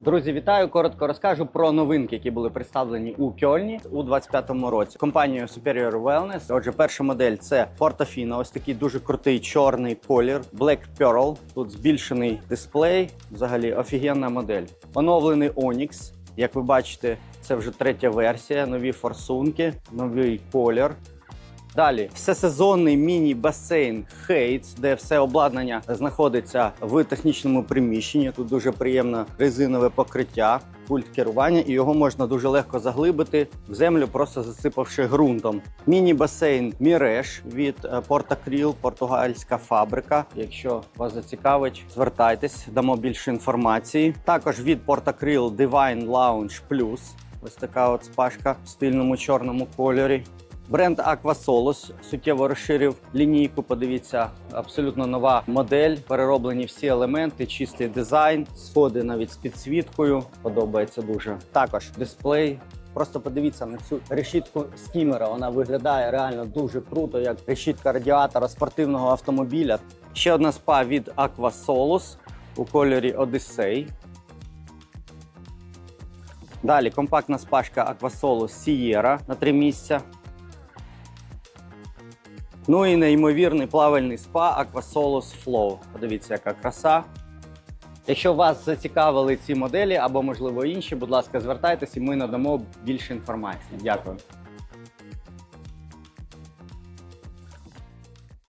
Друзі, вітаю! Коротко розкажу про новинки, які були представлені у Кьольні у 25-му році. Компанією Superior Wellness. Отже, перша модель це Portofino. Ось такий дуже крутий чорний колір. Black Pearl. Тут збільшений дисплей. Взагалі офігенна модель. Оновлений Onyx. Як ви бачите, це вже третя версія, нові форсунки, новий колір. Далі всесезонний міні-басейн Хейтс, де все обладнання знаходиться в технічному приміщенні. Тут дуже приємне резинове покриття, пульт керування, і його можна дуже легко заглибити в землю, просто засипавши ґрунтом. Міні-басейн Міреш від е, Портакріл, португальська фабрика. Якщо вас зацікавить, звертайтесь, дамо більше інформації. Також від Портакріл Divine Lounge Plus. Ось така от спашка в стильному чорному кольорі. Бренд Aquasolos суттєво розширив лінійку. Подивіться, абсолютно нова модель. Перероблені всі елементи, чистий дизайн, сходи навіть з підсвіткою. Подобається дуже. Також дисплей. Просто подивіться на цю решітку скімера. Вона виглядає реально дуже круто, як решітка радіатора спортивного автомобіля. Ще одна спа від Aquasolos у кольорі Odyssey. Далі компактна спашка Aquasolos Sierra на три місця. Ну і неймовірний плавальний спа Aquasolus Flow. Подивіться, яка краса. Якщо вас зацікавили ці моделі або, можливо, інші, будь ласка, звертайтеся і ми надамо більше інформації. Дякую.